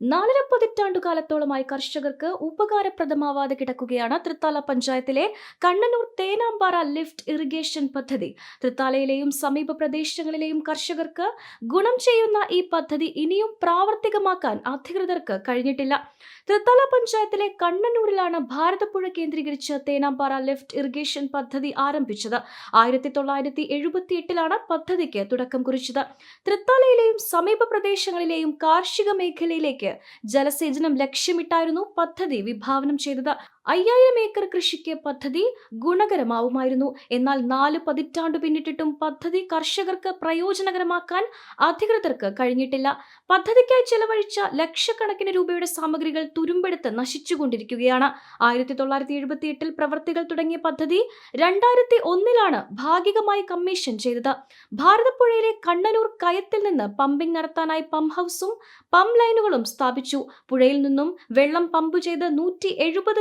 നാലര പതിറ്റാണ്ടു കാലത്തോളമായി കർഷകർക്ക് ഉപകാരപ്രദമാവാതെ കിടക്കുകയാണ് തൃത്താല പഞ്ചായത്തിലെ കണ്ണനൂർ തേനാമ്പാറ ലിഫ്റ്റ് ഇറിഗേഷൻ പദ്ധതി. തൃത്താലയിലെയും സമീപ പ്രദേശങ്ങളിലെയും കർഷകർക്ക് ഗുണം ചെയ്യുന്ന ഈ പദ്ധതി ഇനിയും പ്രാവർത്തികമാക്കാൻ അധികൃതർക്ക് കഴിഞ്ഞിട്ടില്ല. തൃത്താല പഞ്ചായത്തിലെ കണ്ണനൂരിലാണ് ഭാരതപ്പുഴ കേന്ദ്രീകരിച്ച് തേനാമ്പാറ ലിഫ്റ്റ് ഇറിഗേഷൻ പദ്ധതി ആരംഭിച്ചത്. ആയിരത്തി തൊള്ളായിരത്തി എഴുപത്തി എട്ടിലാണ് പദ്ധതിക്ക് തുടക്കം കുറിച്ചത്. തൃത്താലയിലെയും സമീപ പ്രദേശങ്ങളിലെയും കാർഷിക മേഖലയിലേക്ക് ജലസേചനം ലക്ഷ്യമിട്ടായിരുന്നു പദ്ധതി വിഭാവനം ചെയ്തത്. അയ്യായിരം ഏക്കർ കൃഷിക്ക് പദ്ധതി ഗുണകരമാവുമായിരുന്നു. എന്നാൽ നാല് പതിറ്റാണ്ട് പിന്നിട്ടിട്ടും പദ്ധതി കർഷകർക്ക് പ്രയോജനകരമാക്കാൻ അധികൃതർക്ക് കഴിഞ്ഞിട്ടില്ല. പദ്ധതിക്കായി ചെലവഴിച്ച ലക്ഷക്കണക്കിന് രൂപയുടെ സാമഗ്രികൾ തുരുമ്പെടുത്ത് നശിച്ചുകൊണ്ടിരിക്കുകയാണ്. ആയിരത്തി തൊള്ളായിരത്തി എഴുപത്തി എട്ടിൽ പ്രവർത്തികൾ തുടങ്ങിയ പദ്ധതി രണ്ടായിരത്തി ഒന്നിലാണ് ഭാഗികമായി കമ്മീഷൻ ചെയ്തത്. ഭാരതപ്പുഴയിലെ കണ്ണനൂർ കയത്തിൽ നിന്ന് പമ്പിംഗ് നടത്താനായി പമ്പ് ഹൗസും പമ്പ് ലൈനുകളും സ്ഥാപിച്ചു. പുഴയിൽ നിന്നും വെള്ളം പമ്പ് ചെയ്ത് നൂറ്റി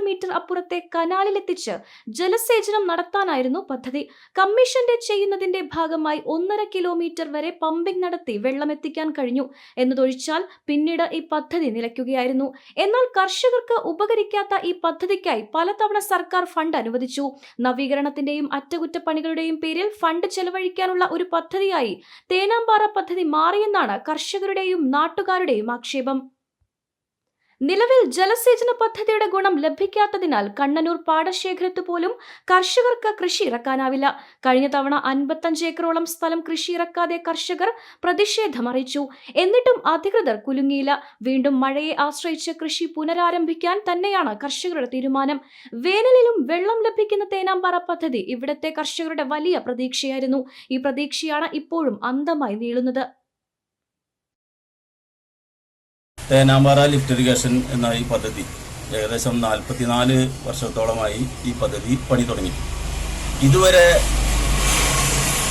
മീറ്റർ അപ്പുറത്തെ കനാലിലെത്തിച്ച് ജലസേചനം നടത്താനായിരുന്നു പദ്ധതി. കമ്മീഷന്റെ ചെയ്യുന്നതിന്റെ ഭാഗമായി ഒന്നര കിലോമീറ്റർ വരെ പമ്പിംഗ് നടത്തി വെള്ളമെത്തിക്കാൻ കഴിഞ്ഞു എന്നതൊഴിച്ചാൽ പിന്നീട് ഈ പദ്ധതി നിലയ്ക്കുകയായിരുന്നു. എന്നാൽ കർഷകർക്ക് ഉപകരിക്കാത്ത ഈ പദ്ധതിക്കായി പലതവണ സർക്കാർ ഫണ്ട് അനുവദിച്ചു. നവീകരണത്തിന്റെയും അറ്റകുറ്റപ്പണികളുടെയും പേരിൽ ഫണ്ട് ചെലവഴിക്കാനുള്ള ഒരു പദ്ധതിയായി തേനാമ്പാറ പദ്ധതി മാറിയെന്നാണ് കർഷകരുടെയും നാട്ടുകാരുടെയും ആക്ഷേപം. നിലവിൽ ജലസേചന പദ്ധതിയുടെ ഗുണം ലഭിക്കാത്തതിനാൽ കണ്ണനൂർ പാടശേഖരത്ത് പോലും കർഷകർക്ക് കൃഷി ഇറക്കാനാവില്ല. കഴിഞ്ഞ തവണ അൻപത്തഞ്ച് ഏക്കറോളം സ്ഥലം കൃഷി ഇറക്കാതെ കർഷകർ പ്രതിഷേധം അറിയിച്ചു. എന്നിട്ടും അധികൃതർ കുലുങ്ങിയില്ല. വീണ്ടും മഴയെ ആശ്രയിച്ച് കൃഷി പുനരാരംഭിക്കാൻ തന്നെയാണ് കർഷകരുടെ തീരുമാനം. വേനലിലും വെള്ളം ലഭിക്കുന്ന തേനാമ്പാറ പദ്ധതി ഇവിടത്തെ കർഷകരുടെ വലിയ പ്രതീക്ഷയായിരുന്നു. ഈ പ്രതീക്ഷയാണ് ഇപ്പോഴും അന്തമായി നീളുന്നത്. തേനാമ്പാറ ലിഫ്റ്റ് ഇറിഗേഷൻ എന്ന ഈ പദ്ധതി ഏകദേശം നാൽപ്പത്തിനാല് വർഷത്തോളമായി ഈ പദ്ധതി പണി തുടങ്ങി. ഇതുവരെ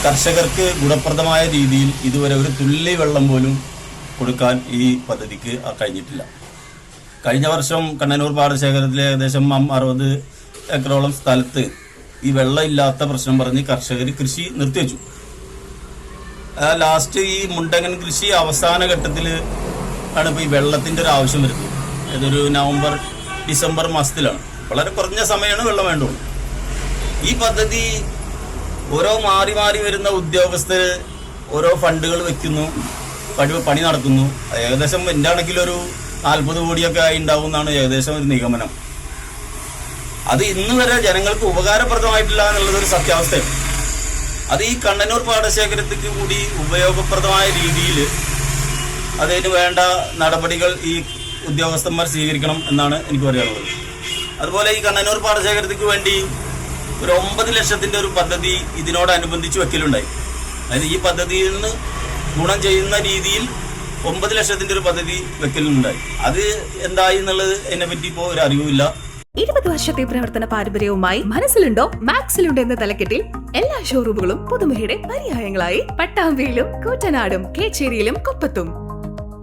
കർഷകർക്ക് ഗുണപ്രദമായ രീതിയിൽ ഇതുവരെ ഒരു തുള്ളി വെള്ളം പോലും കൊടുക്കാൻ ഈ പദ്ധതിക്ക് കഴിഞ്ഞിട്ടില്ല. കഴിഞ്ഞ വർഷം കണ്ണനൂർ പാടശേഖരത്തിലെ ഏകദേശം അറുപത് ഏക്കറോളം സ്ഥലത്ത് ഈ വെള്ളമില്ലാത്ത പ്രശ്നം പറഞ്ഞ് കർഷകർ കൃഷി നിർത്തിവെച്ചു. ലാസ്റ്റ് ഈ മുണ്ടങ്ങൻ കൃഷി അവസാന ഘട്ടത്തിൽ ആണ് ഇപ്പോൾ ഈ വെള്ളത്തിന്റെ ഒരു ആവശ്യം വരുന്നത്. ഏതൊരു നവംബർ ഡിസംബർ മാസത്തിലാണ്. വളരെ കുറഞ്ഞ സമയമാണ് വെള്ളം വേണ്ടുള്ളൂ. ഈ പദ്ധതി ഓരോ മാറി മാറി വരുന്ന ഉദ്യോഗസ്ഥർ ഓരോ ഫണ്ടുകൾ വെക്കുന്നു പണി പണി നടക്കുന്നു ഏകദേശം എന്റെ കണക്കിലൊരു നാൽപ്പത് കോടിയൊക്കെ ആയി ഉണ്ടാവും എന്നാണ് ഏകദേശം ഒരു നിഗമനം. അത് ഇന്ന് വരെ ജനങ്ങൾക്ക് ഉപകാരപ്രദമായിട്ടില്ല എന്നുള്ളത് ഒരു സത്യാവസ്ഥയാണ്. അത് ഈ കണ്ണനൂർ പാടശേഖരത്തിക്ക് കൂടി ഉപയോഗപ്രദമായ രീതിയിൽ അതിന് വേണ്ട നടപടികൾ ഈ ഉദ്യോഗസ്ഥന്മാർ സ്വീകരിക്കണം എന്നാണ് എനിക്ക് പറയാനുള്ളത്. അതുപോലെ ഈ കണ്ണനൂർ പാടശേഖരത്തിക്ക് വേണ്ടി ഒരു ഒമ്പത് ലക്ഷത്തിന്റെ ഒരു പദ്ധതി ഇതിനോടനുബന്ധിച്ച് വെക്കലുണ്ടായി. അതായത് ഈ പദ്ധതിയിൽ നിന്ന് ഗുണം ചെയ്യുന്ന രീതിയിൽ ഒമ്പത് ലക്ഷത്തിന്റെ ഒരു പദ്ധതി വെക്കലുണ്ടായി അത് എന്തായി എന്നുള്ളത് എന്നെ പറ്റി ഇപ്പോൾ ഒരു അറിവുമില്ല. ഇരുപത് വർഷത്തെ പ്രവർത്തന പാരമ്പര്യവുമായി മനസ്സിലുണ്ടോ? മാക്സിലുണ്ടോ എന്ന തലക്കെട്ടിൽ എല്ലാ ഷോറൂമുകളും പുതുമയുടെ പര്യായങ്ങളായി. പട്ടാമ്പിയിലും കൂറ്റനാടും കേച്ചേരിയിലും കൊപ്പത്തും.